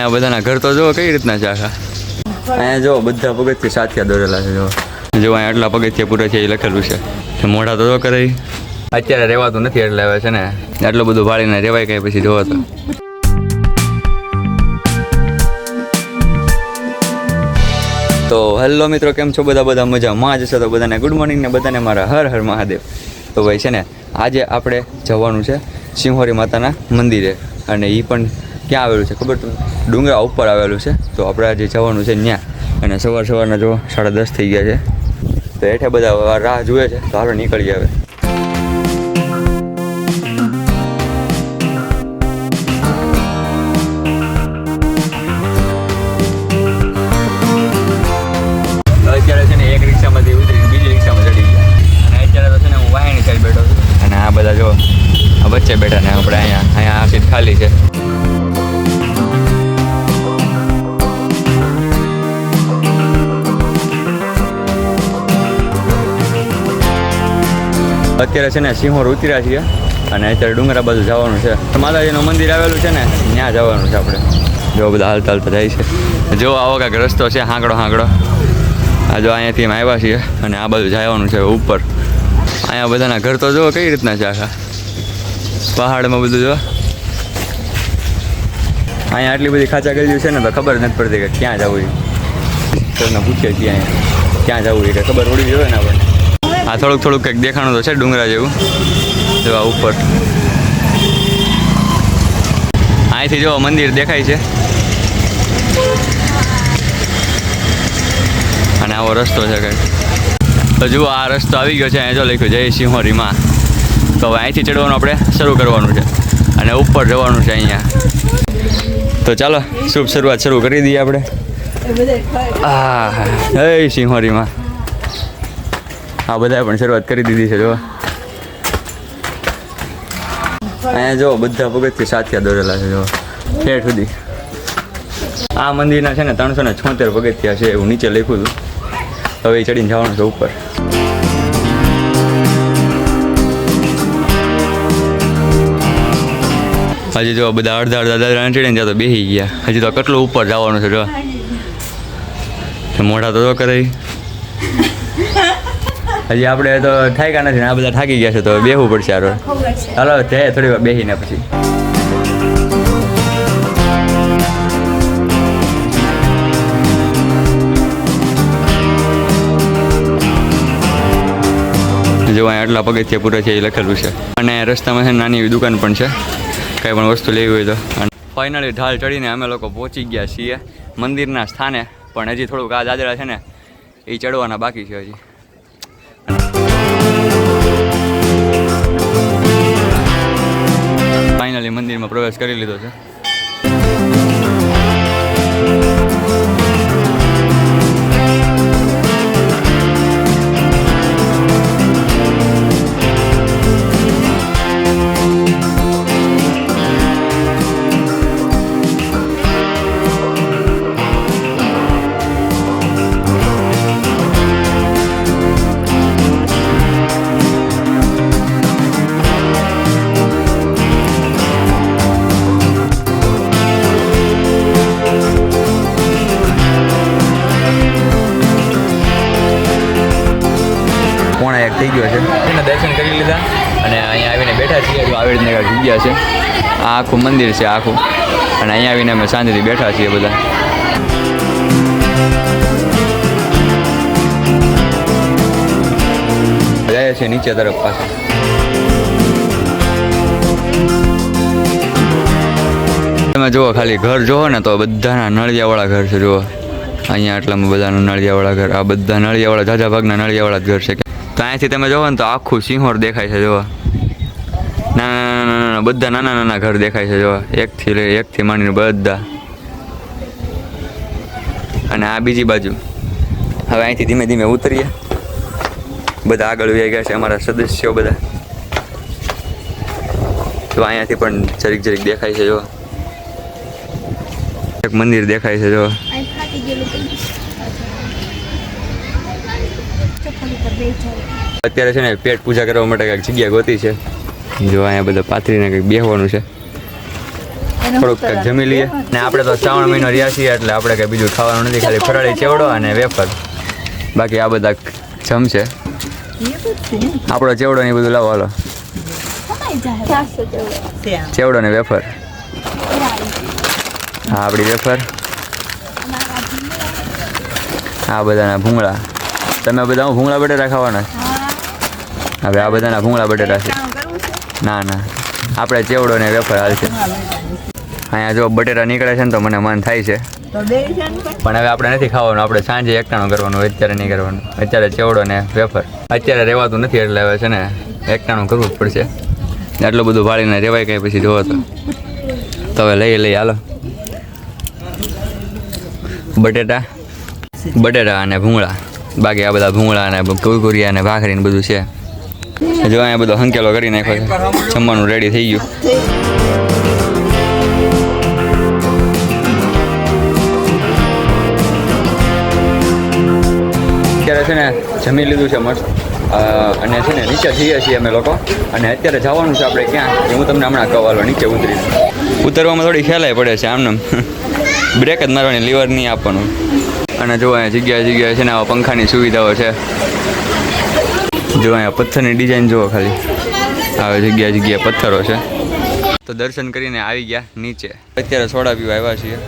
અહીંયા બધાના ઘર તો જોવો કઈ રીતના છે આખા. અહીંયા જો બધા પગથિયા સાથિયા દોરેલા છે જો અહીંયા આટલા પગથિયા પૂરા છે એ લખેલું છે. મોઢા તો જો કરે અત્યારે રહેવાતું નથી એટલે આવે છે ને આટલું બધું ભાળીને રહેવાય કઈ પછી જોવો તો. તો હેલો મિત્રો, કેમ છો બધા? બધા મજામાં જ છે તો બધાને ગુડ મોર્નિંગ ને બધાને મારા હર હર મહાદેવ. તો ભાઈ છે ને, આજે આપણે જવાનું છે સિંહોરી માતાના મંદિરે. અને એ પણ ક્યાં આવેલું છે? ખબર તમને? ડુંગરા ઉપર આવેલું છે. તો આપણે આજે જવાનું છે ત્યાં અને સવાર સવારના જો સાડા દસ થઈ ગયા છે. તો હેઠે બધા રાહ જુએ છે. તો હાલો નીકળી આવે અત્યારે છે ને એક રિક્ષામાંથી ઉતરી બીજી રિક્ષામાં ચડી ગયા. અને અત્યારે છે ને હું વાહિની સાઈડ બેઠો છું. અને આ બધા જો વચ્ચે બેઠા ને આપણે અહીંયા અહીંયા આ સીટ ખાલી છે. અત્યારે છે ને સિંહોર ઉતર્યા છીએ અને અત્યારે ડુંગરા બાજુ જવાનું છે. માતાજીનું મંદિર આવેલું છે ને, ત્યાં જવાનું છે આપણે. જો બધા હાલતા હાલતા જાય છે. જો આવો કાંઈક રસ્તો છે, હાંકડો હાંકડો. આ જો અહીંયાથી અમે આવ્યા છીએ અને આ બાજુ જવાનું છે ઉપર. અહીંયા બધાના ઘર તો જો કઈ રીતના છે આખા? પહાડમાં બધું જો. અહીંયા આટલી બધી ખાચા ગયેલી છે ને તો ખબર નથી પડતી કે ક્યાં જવું છે. પૂછીએ છીએ અહીંયા. ક્યાં જવું છે કે ખબર પડી જોઈએ ને આપણને. આ થોડુંક થોડુંક કંઈક દેખાણું તો છે ડુંગરા જેવું. જો આ ઉપર. અહીંથી જો મંદિર દેખાય છે. અને આવો રસ્તો છે કંઈક. તો જુઓ આ રસ્તો આવી ગયો છે અહીંયા જો લખ્યું જય સિંહોરીમાં તો હવે અહીંથી ચડવાનું આપણે શરૂ કરવાનું છે. અને ઉપર જવાનું છે અહીંયા. તો ચાલો શુભ શરૂઆત શરૂ કરી દઈએ આપણે. હા જય સિંહોરીમાં આ બધાએ પણ શરૂઆત કરી દીધી છે, જો. અહીંયા જો બધા પગથિયે સાથિયા દોરેલા છે, જો. ઠેઠ સુધી. આ મંદિરના છે ને ત્રણસો ને છોતેર પગથિયા છે એવું નીચે લખ્યું હતું. હવે ચડીને જવાનું છે ઉપર. હજી જો બધા અડધા અડધા દાદા ચડીને જતો બેસી ગયા. હજી તો કેટલું ઉપર જવાનું છે, જો. મોઢા તો કરે. હજી આપણે તો થાક્યા નથી આ બધા થાકી ગયા છે તો બેહવું પડશે આ રોજ ચાલો જાય થોડી વાર બેસીને પછી. જો અહીંયા આટલા પગથિયા પૂરા છે એ લખેલું છે. અને રસ્તામાં છે નાની એવી દુકાન પણ છે. કંઈ પણ વસ્તુ લેવી હોય તો. અને ફાઇનલી ઢાલ ચડીને અમે લોકો પહોંચી ગયા છીએ મંદિરના સ્થાને. પણ હજી થોડુંક આ દાદરા છે ને, એ ચડવાના બાકી છે હજી. ફાઇનલી મંદિરમાં પ્રવેશ કરી લીધો છે. થઈ ગયો છે. એના દર્શન કરી લીધા અને અહીંયા આવીને બેઠા છીએ. તો આવી રીતની જગ્યા છે. આ આખું મંદિર છે આખું. અને અહીંયા આવીને અમે શાંતિથી બેઠા છીએ બધા. જાય છે નીચે તરફ પાછા. તમે જુઓ ખાલી ઘર જુઓ ને તો બધાના નળિયાવાળા ઘર છે જુઓ. અહીંયા આટલામાં બધાના નળિયાવાળા ઘર આ બધા નળિયાવાળા ઝાઝા ભાગના નળિયાવાળા જ ઘર છે. તો અહીંયાથી તમે જોવો ને તો આખું સિંહોર દેખાય છે જુઓ નાના નાના બધા નાના નાના ઘર દેખાય છે જુઓ એકથી લઈ, એકથી માંડીને બધા. અને આ બીજી બાજુ. હવે અહીંથી ધીમે ધીમે ઉતરીએ. બધા આગળ વહી ગયા છે અમારા સદસ્યો બધા. તો અહીંયાથી પણ જરીક જરીક દેખાય છે જો એક મંદિર દેખાય છે જો અહીં ફાટી ગયેલું કંઈ ચપ્પલ ઉપર બેઠા અત્યારે છે ને પેટ પૂજા કરવા માટે કંઈક જગ્યા ગોતી છે. જો અહીંયા બધા પાથરીને કંઈક બેહવાનું છે. થોડુંક કંઈક જમી લઈએ. ને આપણે તો શ્રાવણ મહિનો રહ્યા છીએ એટલે આપણે કંઈ બીજું ખાવાનું નથી. ખાલી ફરાળી ચેવડો અને વેફર. બાકી આ બધા જમશે આપણો ચેવડો ને બધું લાવો હાલો. ચેવડો ને વેફર. હા આપણી વેફર. આ બધાના ભૂંગળા. તમે બધા ભૂંગળા બટેટા ખાવાના? હવે આ બધાના ભૂંગળા બટેટા છે. ના ના. આપણે ચેવડો ને વેફર હાલશે. અહીંયા જો બટેટા નીકળે છે ને તો મને મન થાય છે. પણ હવે આપણે નથી ખાવાનું આપણે સાંજે એકટાણું કરવાનું અત્યારે નહીં કરવાનું. અત્યારે ચેવડો ને વેફર. અત્યારે રહેવાતું નથી એટલે હવે છે ને એકટાણું કરવું જ પડશે. આટલું બધું ભાળીને રહેવાય કંઈ પછી જોવો તો. તો હવે લઈ લઈ હાલો. બટેટા. બટેટા અને ભૂંગળા. બાકી આ બધા ભૂંગળા અને કુરકુરિયા અને ભાખરી ને બધું છે. જો અહીંયા બધો હંકેલો કરી નાખ્યો જમવાનું રેડી થઈ ગયું. અત્યારે છે ને જમી લીધું છે મસ્ત. અને છે ને નીચે જઈએ છીએ અમે લોકો. અને અત્યારે જવાનું છે આપણે ક્યાં? એ હું તમને હમણાં કવાલો નીચે ઉતરી ઉતરવામાં થોડી ખેલાય પડે છે આમને બ્રેક જ મારવાની લીવર નહીં આપવાનું. અને જો અહીંયા જગ્યાએ જગ્યાએ છે ને આવા પંખાની સુવિધાઓ છે. જો અહીંયા પથ્થરની ડિઝાઇન જુઓ ખાલી. આવી જગ્યાએ જગ્યાએ પથ્થરો છે. તો દર્શન કરીને આવી ગયા નીચે. અત્યારે સોડા પીવા આવ્યા છીએ.